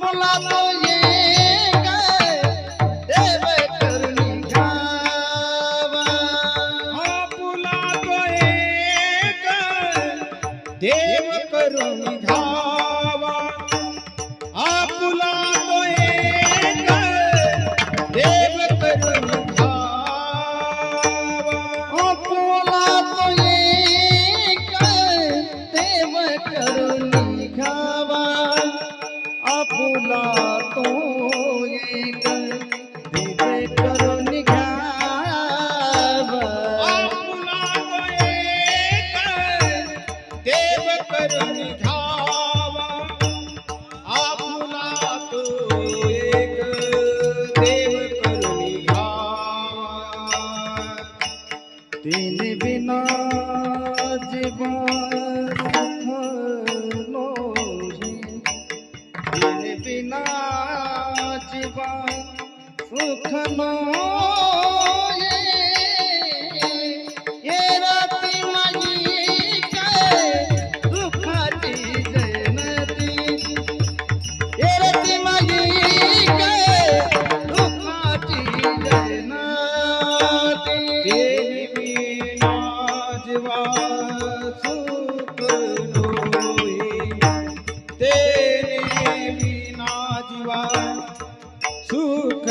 por la তিনি বিনা জীবন তিনি বিনা জীবন সুখ নয়।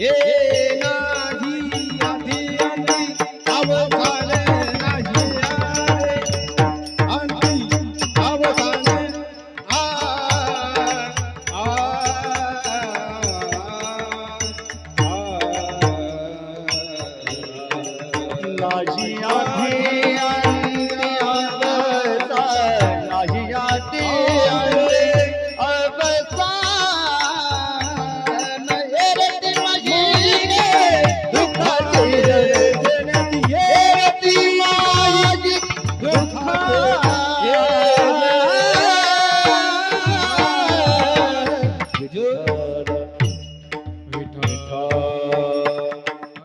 ಏನ